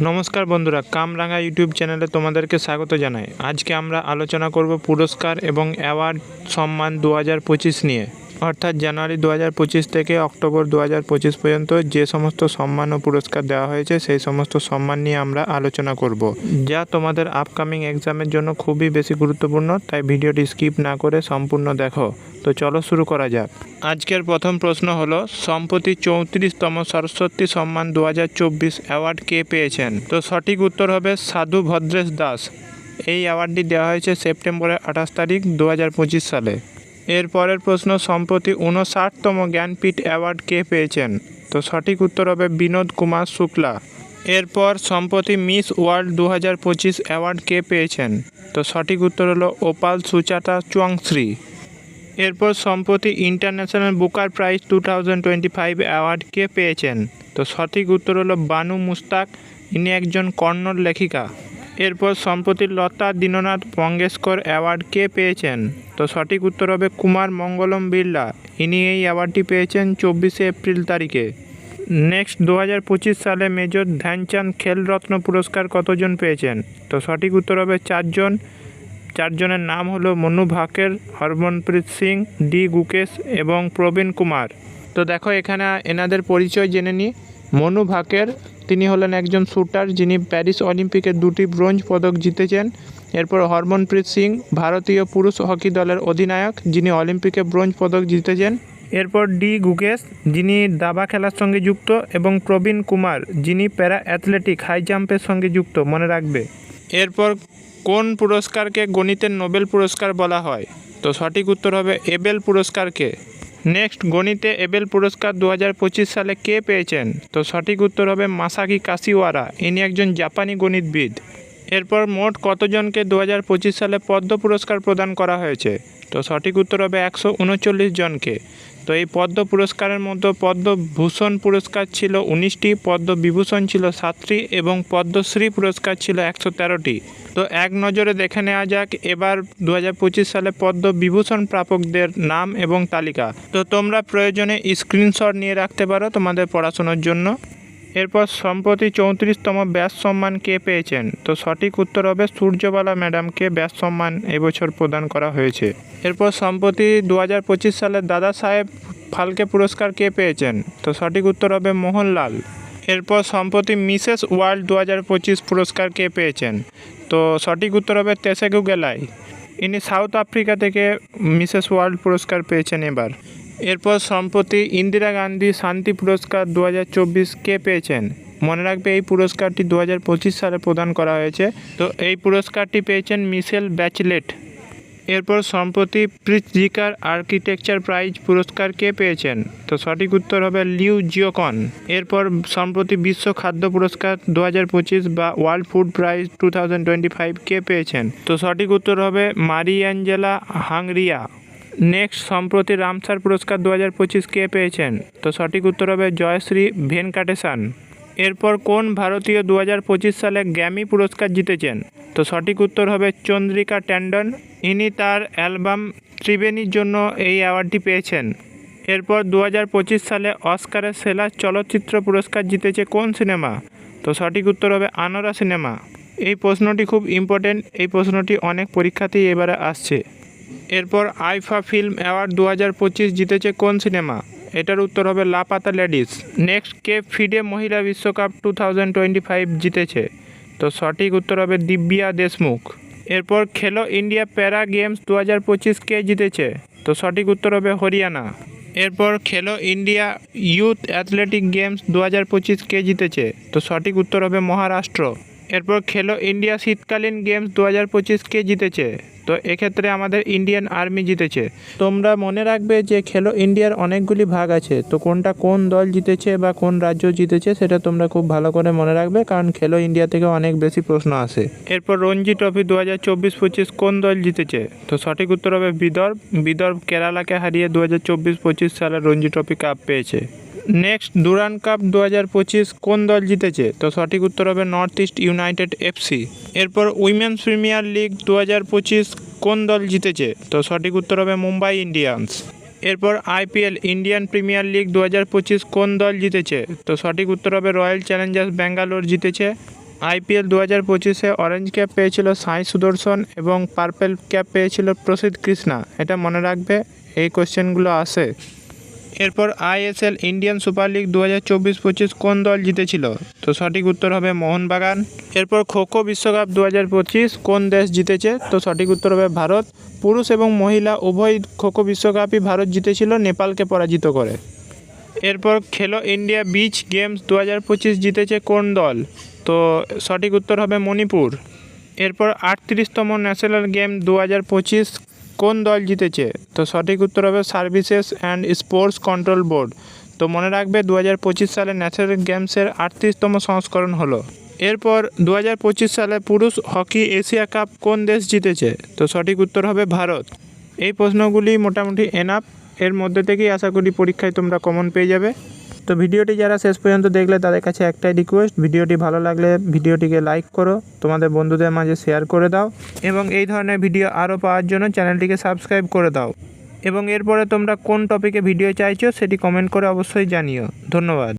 নমস্কার বন্ধুরা, কামরাঙ্গা ইউটিউব চ্যানেলে তোমাদেরকে স্বাগত জানাই। আজকে আমরা আলোচনা করব পুরস্কার এবং অ্যাওয়ার্ড সম্মান দু হাজার পঁচিশ নিয়ে। অর্থাৎ জানুয়ারি দু হাজার পঁচিশ থেকে অক্টোবর দু হাজার পঁচিশ পর্যন্ত যে সমস্ত সম্মান ও পুরস্কার দেওয়া হয়েছে, সেই সমস্ত সম্মান নিয়ে আমরা আলোচনা করব। যা তোমাদের আপকামিং এক্সামের জন্য খুবই বেশি গুরুত্বপূর্ণ, তাই ভিডিওটি স্কিপ না করে সম্পূর্ণ দেখো। তো চলো শুরু করা যাক। আজকের প্রথম প্রশ্ন হলো, সম্প্রতি চৌত্রিশতম সরস্বতী সম্মান দু হাজার চব্বিশ অ্যাওয়ার্ড কে পেয়েছেন? তো সঠিক উত্তর হবে সাধু ভদ্রেশ দাস। এই অ্যাওয়ার্ডটি দেওয়া হয়েছে সেপ্টেম্বরের আঠাশ তারিখ দু হাজার পঁচিশ সালে। এর পরের প্রশ্ন, সম্প্রতি উনষাটতম জ্ঞানপীঠ অ্যাওয়ার্ড কে পেয়েছেন? তো সঠিক উত্তর হবে বিনোদ কুমার শুক্লা। এরপর, সম্প্রতি মিস ওয়ার্ল্ড দু হাজার পঁচিশ অ্যাওয়ার্ড কে পেয়েছেন? তো সঠিক উত্তর হলো ওপাল সুচাতা চুয়াংশ্রী। এরপর, সম্প্রতি international Booker prize two thousand twenty five award কে পেয়েছেন? তো সঠিক উত্তর হলো বানু মুস্তাক, ইনি একজন কন্নড় লেখিকা। এরপর, সম্প্রতি লতা দীননাথ মঙ্গেশকর অ্যাওয়ার্ড কে পেয়েছেন? তো সঠিক উত্তর হবে কুমার মঙ্গলম বিড়লা। ইনি এই অ্যাওয়ার্ডটি পেয়েছেন চব্বিশে এপ্রিল তারিখে। নেক্সট দু হাজার পঁচিশ সালে মেজর ধ্যানচাঁদ খেলরত্ন পুরস্কার কতজন পেয়েছেন? তো সঠিক উত্তর হবে চারজন। চারজনের নাম হলো মনু ভাকের, হরমনপ্রীত সিং, ডি গুকেশ এবং প্রবীণ কুমার। তো দেখো এখানে এনাদের পরিচয় জেনে নিই মনু ভাকের। তিনি হলেন একজন শ্যুটার যিনি প্যারিস অলিম্পিকে দুটি ব্রোঞ্জ পদক জিতেছেন। এরপর হরমনপ্রীত সিং, ভারতীয় পুরুষ হকি দলের অধিনায়ক, যিনি অলিম্পিকে ব্রোঞ্জ পদক জিতেছেন। এরপর ডি গুকেশ, যিনি দাবা খেলার সঙ্গে যুক্ত, এবং প্রবীণ কুমার, যিনি প্যারা অ্যাথলেটিক হাই জাম্পের সঙ্গে যুক্ত, মনে রাখবে। এরপর কোন পুরস্কারকে গণিতের নোবেল পুরস্কার বলা হয়? তো সঠিক উত্তর হবে এবেল পুরস্কারকে। নেক্সট গণিতে এবেল পুরস্কার দু হাজার পঁচিশ সালে কে পেয়েছেন? তো সঠিক উত্তর হবে মাসাকি কাশিওয়ারা। ইনি একজন জাপানি গণিতবিদ। এরপর মোট কতজনকে দু হাজার পঁচিশ সালে পদ্ম পুরস্কার প্রদান করা হয়েছে? তো সঠিক উত্তর হবে একশো উনচল্লিশ জনকে। তো এই পদ্ম পুরস্কারের মধ্যে পদ্মভূষণ পুরস্কার ছিল উনিশটি, পদ্মবিভূষণ ছিল সাতটি এবং পদ্মশ্রী পুরস্কার ছিল একশো তেরোটি। তো এক নজরে দেখে নেওয়া যাক, এবার দু পঁচিশ সালে পদ্মবিভূষণ প্রাপকদের নাম এবং তালিকা। তো তোমরা প্রয়োজনে স্ক্রিনশট নিয়ে রাখতে পারো তোমাদের পড়াশোনার জন্য। এরপর সম্প্রতি চৌত্রিশতম ব্যাস সম্মান কে পেয়েছেন? তো সঠিক উত্তর হবে সূর্যবালা ম্যাডামকে ব্যাস সম্মান এবছর প্রদান করা হয়েছে। এরপর সম্প্রতি দু হাজার পঁচিশ সালে দাদা সাহেব ফালকে পুরস্কার কে পেয়েছেন? তো সঠিক উত্তর হবে মোহনলাল। এরপর সম্প্রতি মিসেস ওয়ার্ল্ড দু হাজার পঁচিশ পুরস্কার কে পেয়েছেন? তো সঠিক উত্তর হবে তেসেগু গেলাই। ইনি সাউথ আফ্রিকা থেকে মিসেস ওয়ার্ল্ড পুরস্কার পেয়েছেন এবার। এরপর সম্প্রতি ইন্দিরা গান্ধী শান্তি পুরস্কার দু হাজার চব্বিশ কে পেয়েছেন। মনে রাখবে এই পুরস্কারটি দু হাজার পঁচিশ সালে প্রদান করা হয়েছে। তো এই পুরস্কারটি পেয়েছেন মিশেল ব্যাচলেট। এরপর সম্প্রতি প্রিৎজিকার আর্কিটেকচার প্রাইজ পুরস্কার কে পেয়েছেন। তো সঠিক উত্তর হবে লিউ জিওকন। এরপর সম্প্রতি বিশ্ব খাদ্য পুরস্কার দু হাজার পঁচিশ বা ওয়ার্ল্ড ফুড প্রাইজ টু কে পেয়েছেন। তো সঠিক উত্তর হবে মারি অ্যাঞ্জেলা হাংরিয়া। নেক্সট সম্প্রতি রামসার পুরস্কার দু হাজার পঁচিশ কে পেয়েছেন? তো সঠিক উত্তর হবে জয়শ্রী ভেনকাটেসান এরপর কোন ভারতীয় দু হাজার পঁচিশ সালে গ্র্যামি পুরস্কার জিতেছেন? তো সঠিক উত্তর হবে চন্দ্রিকা ট্যান্ডন ইনি তার অ্যালবাম ত্রিবেণীর জন্য এই অ্যাওয়ার্ডটি পেয়েছেন। এরপর দু হাজার পঁচিশ সালে অস্কারের সেরা চলচ্চিত্র পুরস্কার জিতেছে কোন সিনেমা? তো সঠিক উত্তর হবে আনোরা সিনেমা। এই প্রশ্নটি খুব ইম্পর্টেন্ট এই প্রশ্নটি অনেক পরীক্ষাতেই এবারে আসছে। এরপর আইফা ফিল্ম অ্যাওয়ার্ড দু পঁচিশ জিতেছে কোন সিনেমা? এটার উত্তর হবে লাপাতা লেডিস। নেক্সট, কে ফিডে মহিলা বিশ্বকাপ টু থাউজেন্ড টোয়েন্টি ফাইভ জিতেছে? তো সঠিক উত্তর হবে দিব্যা দেশমুখ। এরপর খেলো ইন্ডিয়া প্যারা গেমস দু হাজার পঁচিশ কে জিতেছে? তো সঠিক উত্তর হবে হরিয়ানা। এরপর খেলো ইন্ডিয়া ইউথ অ্যাথলেটিক গেমস দু হাজার পঁচিশ কে জিতেছে? তো সঠিক উত্তর হবে মহারাষ্ট্র। এরপর খেলো ইন্ডিয়া শীতকালীন গেমস দু হাজার পঁচিশ কে জিতেছে? তো এক্ষেত্রে আমাদের ইন্ডিয়ান আর্মি জিতেছে। তোমরা মনে রাখবে যে খেলো ইন্ডিয়ার অনেকগুলি ভাগ আছে। তো কোনটা কোন দল জিতেছে বা কোন রাজ্য জিতেছে সেটা তোমরা খুব ভালো করে মনে রাখবে, কারণ খেলো ইন্ডিয়া থেকে অনেক বেশি প্রশ্ন আসে। এরপর রঞ্জি ট্রফি দু হাজার চব্বিশ পঁচিশ কোন দল জিতেছে? তো সঠিক উত্তর হবে বিদর্ভ। বিদর্ভ কেরালাকে হারিয়ে দু হাজার চব্বিশ পঁচিশ সালে রঞ্জি ট্রফি কাপ পেয়েছে। নেক্সট দুরান কাপ দু হাজার পঁচিশ কোন দল জিতেছে? তো সঠিক উত্তর হবে নর্থ ইস্ট ইউনাইটেড এফসি। এরপর উইমেন্স প্রিমিয়ার লিগ দু হাজার পঁচিশ কোন দল জিতেছে? তো সঠিক উত্তর হবে মুম্বাই ইন্ডিয়ান্স। এরপর আইপিএল ইন্ডিয়ান প্রিমিয়ার লিগ দু হাজার পঁচিশ কোন দল জিতেছে? তো সঠিক উত্তর হবে রয়্যাল চ্যালেঞ্জার্স ব্যাঙ্গালোর জিতেছে। আইপিএল দু হাজার পঁচিশে অরেঞ্জ ক্যাপ পেয়েছিল সাই সুদর্শন এবং পার্পেল ক্যাপ পেয়েছিল প্রসিদ্ধ কৃষ্ণা। এটা মনে রাখবে, এই কোশ্চেনগুলো আসে এরপর আইএসএল ইন্ডিয়ান সুপার লিগ দু হাজার চব্বিশ পঁচিশ কোন দল জিতেছিল? তো সঠিক উত্তর হবে মোহনবাগান। এরপর খোখো বিশ্বকাপ দু হাজার পঁচিশ কোন দেশ জিতেছে? তো সঠিক উত্তর হবে ভারত। পুরুষ এবং মহিলা উভয় খোখো বিশ্বকাপই ভারত জিতেছিল, নেপালকে পরাজিত করে। এরপর খেলো ইন্ডিয়া বিচ গেমস দু হাজার পঁচিশ জিতেছে কোন দল? তো সঠিক উত্তর হবে মণিপুর। এরপর আটত্রিশতম ন্যাশনাল গেম দু হাজার পঁচিশ কোন দল জিতেছে? তো সঠিক উত্তর হবে services and sports control board. তো মনে রাখবে দু হাজার পঁচিশ সালে ন্যাশনাল গেমসের আটত্রিশতম সংস্করণ হলো। এরপর দু হাজার পঁচিশ সালে পুরুষ হকি এশিয়া কাপ কোন দেশ জিতেছে? তো সঠিক উত্তর হবে ভারত। এই প্রশ্নগুলি মোটামুটি এনাফ এর মধ্যে থেকেই আশা করি পরীক্ষায় তোমরা কমন পেয়ে যাবে। তো ভিডিওটি যারা শেষ পর্যন্ত দেখলে তাদের কাছে একটাই রিকোয়েস্ট ভিডিওটি ভালো লাগলে ভিডিওটিকে লাইক করো, তোমাদের বন্ধুদের মাঝে শেয়ার করে দাও এবং এই ধরনের ভিডিও আরও পাওয়ার জন্য চ্যানেলটিকে সাবস্ক্রাইব করে দাও। এবং এরপরে তোমরা কোন টপিকে ভিডিও চাইছো সেটি কমেন্ট করে অবশ্যই জানিও। ধন্যবাদ।